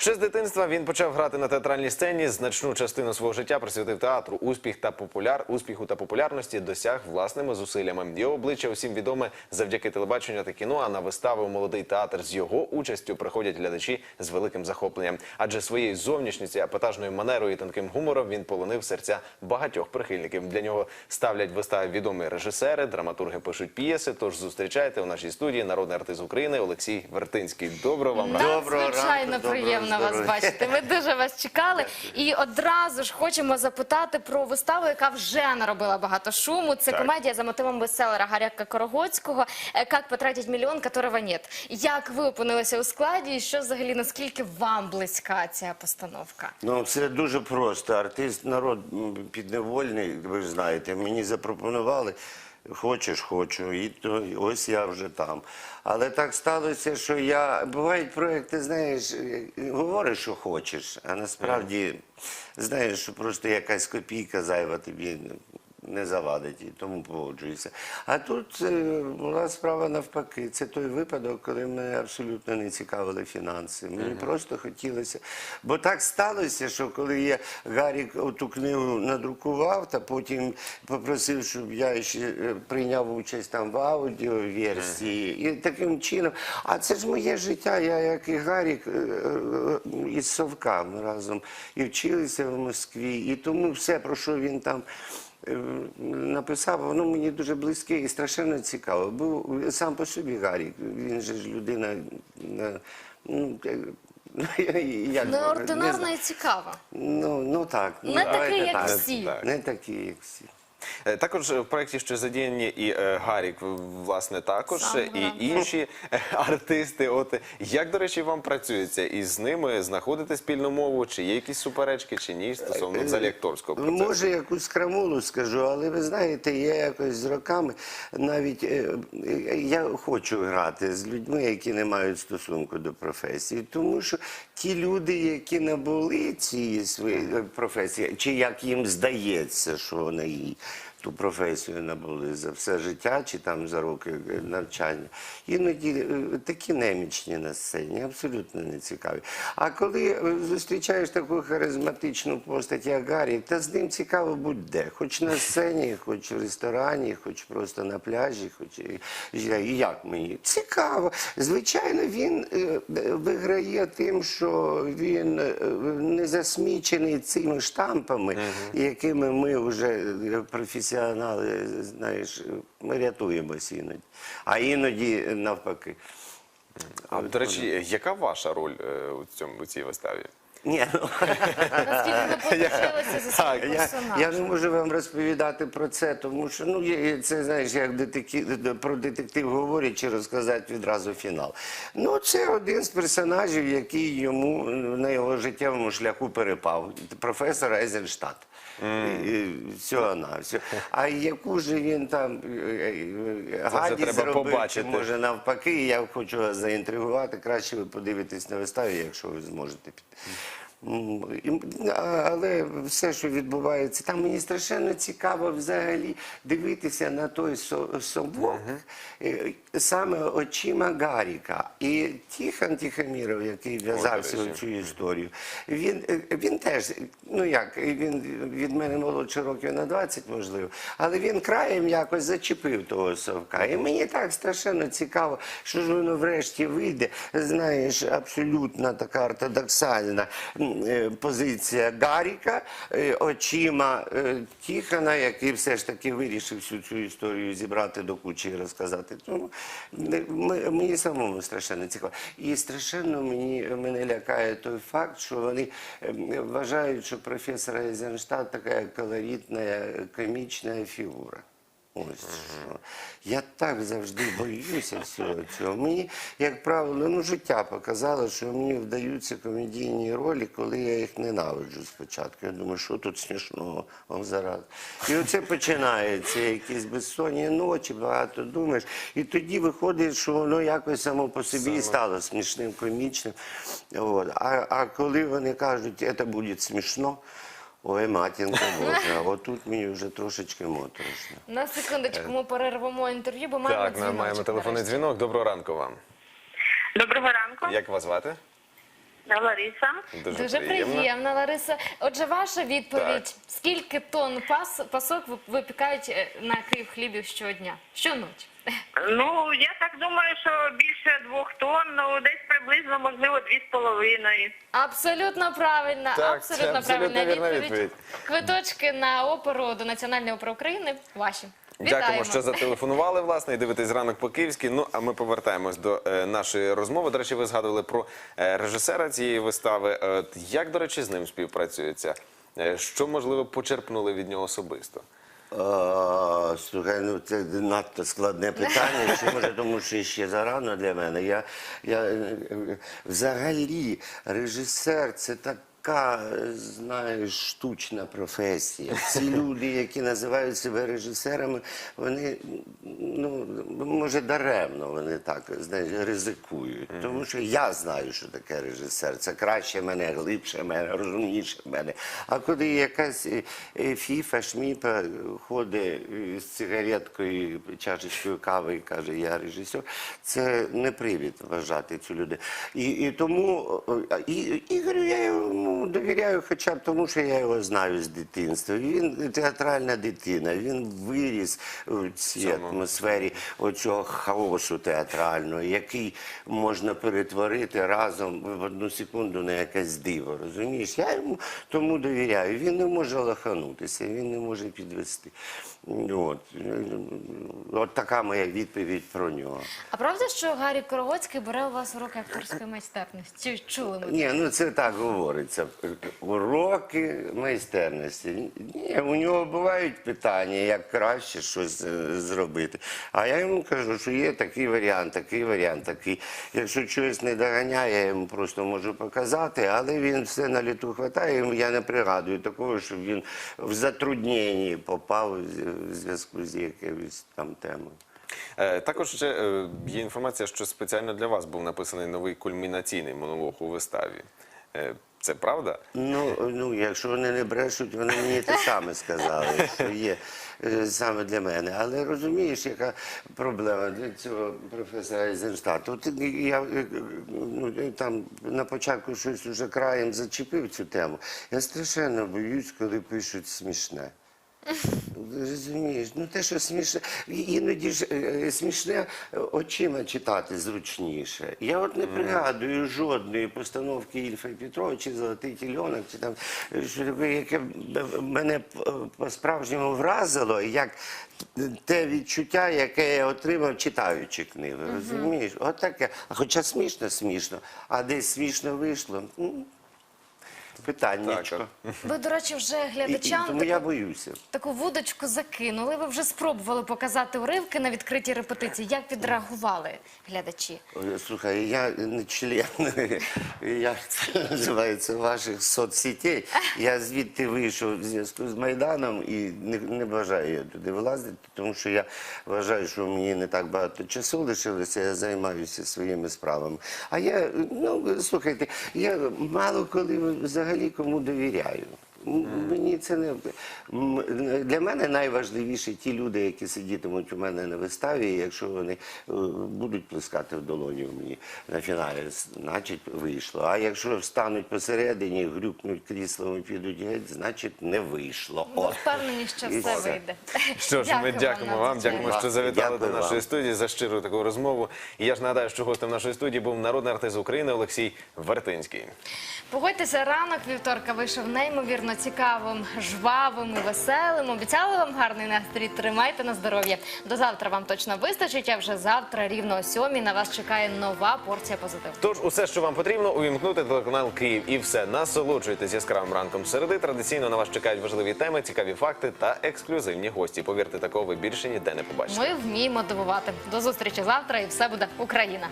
Ще з дитинства він почав грати на театральній сцені. Значну частину свого життя присвятив театру. Успіх та популяр успіху та популярності досяг власними зусиллями. Його обличчя усім відоме завдяки телебаченню та кіно. А на вистави у молодий театр з його участю приходять глядачі з великим захопленням. Адже своєю зовнішністю, епатажною манерою і тонким гумором він полонив серця багатьох прихильників. Для нього ставлять вистави відомі режисери, драматурги пишуть п'єси. Тож зустрічайте у нашій студії народний артист України Олексій Вертинський. Доброго вам ранку. Доброго ранку, приємно доброго вас бачити. Ми дуже вас чекали. І одразу ж хочемо запитати про виставу, яка вже наробила багато шуму. Це Так. комедія за мотивом бестселера Гаряка Корогоцького «Е, «Как потратить мільйон, которого нет». Як ви опинилися у складі, і що взагалі наскільки вам близька ця постановка? Ну, це дуже просто. Артист народ підневольний, ви ж знаєте. Мені запропонували. Хочеш, хочу, і то і ось я вже там. Але так сталося, що я бувають проекти, знаєш, говори, що хочеш, а насправді знаєш, що просто якась копійка зайва тобі не завадить і тому погоджуюся. А тут е, була справа навпаки. Це той випадок, коли мене абсолютно не цікавили фінанси. Мені просто хотілося. Бо так сталося, що коли я Гарік ту книгу надрукував, та потім попросив, щоб я ще е, прийняв участь там в аудіоверсії. І таким чином, а це ж моє життя. Я як і Гарік е, е, із Совка ми разом і вчилися в Москві. І тому все, про що він там. Е, Написав, воно мені дуже близьке і страшенно цікаво. Був сам по собі Гарік, він же ж людина е, ну, як Неординарна і цікава. Ну, ну так. ну, Не такий, як всі. Не такий, як всі. Е, Також в проєкті ще задіяні і е, Гарік, власне, також Сам і грав, інші е, артисти. От е, як, до речі, вам працюється із ними знаходити спільну мову? Чи є якісь суперечки, чи ні, стосовно взагалі акторського процесу? Е, Може, якусь крамулу скажу, але ви знаєте, я якось з роками навіть е, е, я хочу грати з людьми, які не мають стосунку до професії, тому що ті люди, які набули цієї своєї е, професії, чи як їм здається, що вони її. Ту професію набули за все життя чи там за роки навчання. Іноді е, такі немічні на сцені, абсолютно не цікаві. А коли е, зустрічаєш таку харизматичну постать, як Гаррі, та з ним цікаво будь-де. Хоч на сцені, хоч в ресторані, хоч просто на пляжі, хоч і- як мені. Цікаво. Звичайно, він е, виграє тим, що він не засмічений цими штампами, якими ми вже е, професіонали, знаєш, ми рятуємося іноді. А іноді навпаки. А до речі, яка ваша роль е, у цьому у цій виставі? Ні, ну, Наскільки ви поточилися за свій я, персонаж? я не можу вам розповідати про це, тому що ну є- це знаєш, як детектив про детектив говорять чи розказати відразу фінал. Ну це один з персонажів, який йому на його життєвому шляху перепав. Професор Ейзенштадт. Всього на все. А яку ж він там е, е, гадість треба зробив, чи побачити. може навпаки, я хочу вас заінтригувати. Краще ви подивитесь на виставі, якщо ви зможете піти. Але все, що відбувається, там мені страшенно цікаво взагалі дивитися на той со- совок е, саме очима Гаріка. І Тихон Тихоміров, який в'язався в цю історію, він, е, він теж, ну як, він від мене молодший років на 20, можливо, але він краєм якось зачепив того совка. І мені так страшенно цікаво, що ж воно врешті вийде. Знаєш, абсолютно така ортодоксальна позиція Гаріка е, очима е, Тихона, який все ж таки вирішив всю цю історію зібрати до кучі і розказати. Тому не- мені самому страшенно цікаво. І страшенно мені мене лякає той факт, що вони ем, вважають, що професор Ейзенштадт така колоритна, комічна фігура. Ось що. Я так завжди боюся всього цього. Мені, як правило, ну життя показало, що мені вдаються комедійні ролі, коли я їх ненавиджу спочатку. Я думаю, що тут смішного, он зараз. І оце починається якісь безсонні ночі, багато думаєш. І тоді виходить, що воно якось само по собі і стало смішним, комічним. От. А, а коли вони кажуть, це буде смішно. Ой, матінка Божа, отут мені вже трошечки моторошно. На секундочку ми перервемо інтерв'ю, бо маємо Так, ми дзвіночок маємо телефонний нарешті. дзвінок. Доброго ранку вам. Доброго ранку. Як вас звати? Лариса. Дуже, Дуже приємно. приємно, Лариса. Отже, ваша відповідь: Так. скільки тонн пас, пасок ви- випікають е, на Київ хлібів щодня? Щоночі? Ну, я так думаю, що більше двох тонн, ну десь приблизно, можливо, дві з половиною. Абсолютно правильно, Так, це абсолютно, абсолютно правильна вірна відповідь. відповідь. Квиточки на оперу до Національної опери України ваші. Дякуємо, що зателефонували, власне, і дивитесь ранок по київськи. Ну а ми повертаємось до е, нашої розмови. До речі, ви згадували про е, режисера цієї вистави. Е, як, до речі, з ним співпрацюється? Е, що можливо почерпнули від нього особисто? А, слухай, ну це надто складне питання. Чи може тому, що ще зарано для мене? Я, я взагалі режисер це така, знаєш, штучна професія. Ці люди, які називають себе режисерами, вони ну може даремно вони так знаєш, ризикують. Тому що я знаю, що таке режисер. Це краще мене, глибше мене, розумніше мене. А коли якась е, фіфа, шміпа ходить з цигареткою, чашечкою кави і каже, я режисер, це не привід вважати цю людину. І, і тому і, Ігорю я йому довіряю, хоча б тому, що я його знаю з дитинства. Він театральна дитина, він виріс в цій Цьому. атмосфері оцього хаосу театрального, який можна перетворити разом в одну секунду на якесь диво. Розумієш? Я йому тому довіряю. Він не може лоханутися, він не може підвести. От, От така моя відповідь про нього. А правда, що Гаррі Корогоцький бере у вас уроки акторської майстерності? Чули ми? Ні, ну це так говориться. Уроки майстерності. Ні, у нього бувають питання, як краще щось е, зробити. А я йому кажу, що є такий варіант, такий варіант, такий. Якщо щось не доганяє, я йому просто можу показати, але він все на літу хватає. Я не пригадую такого, щоб він в затрудненні попав в зв'язку з якоюсь там темою. Е, Також ще е, є інформація, що спеціально для вас був написаний новий кульмінаційний монолог у виставі. Це правда? Ну, ну, якщо вони не брешуть, вони мені те саме сказали, що є е, саме для мене. Але розумієш, яка проблема для цього професора Ізенштату? От я ну, там на початку щось уже краєм зачепив цю тему. Я страшенно боюсь, коли пишуть смішне. Розумієш, ну те, що смішне, іноді ж е, смішне е, очима читати зручніше. Я от не пригадую жодної постановки Ільфа Петровича, Золотий тільонок, чи там е, що таке, яке б- мене п- по-справжньому вразило, як те відчуття, яке я отримав, читаючи книгу. Розумієш? От таке. А хоча смішно, смішно, а десь смішно вийшло. м, Питаннячко. Ви, до речі, вже І- і глядачам тому я боюся. таку вудочку закинули. Ви вже спробували показати уривки на відкритій репетиції. Як відреагували глядачі? Ой, Слухай, я не член, як це називається, ваших соцсетей. Я звідти вийшов в зв'язку з Майданом і не, не бажаю я туди вилазити, тому що я вважаю, що мені не так багато часу лишилося, я займаюся своїми справами. А я, ну, слухайте, я мало коли взагалі кому довіряю. Мені це не для мене найважливіше ті люди, які сидітимуть у мене на виставі. і Якщо вони е, будуть плескати в долоні в мені на фіналі, значить вийшло. А якщо встануть посередині, грюкнуть кріслом і підуть геть, значить не вийшло. Ви впевнені, що І все вийде. Що ж, ми дякуємо вам, дякуємо, що завітали Дякую до нашої вам. студії за щиру таку розмову. І я ж нагадаю, що гостем нашої студії був народний артист України Олексій Вертинський. Погодьтеся, ранок вівторка вийшов неймовірно цікавим, жвавим і веселим. Обіцяли вам гарний настрій. Тримайте на здоров'я. До завтра вам точно вистачить. А вже завтра, рівно о сьомій, на вас чекає нова порція позитиву. Тож, усе, що вам потрібно, увімкнути телеканал Київ і все. Насолоджуйтесь яскравим ранком середи. Традиційно на вас чекають важливі теми, цікаві факти та ексклюзивні гості. Повірте, такого ви більше ніде не побачите. Ми вміємо дивувати. До зустрічі завтра, і все буде Україна.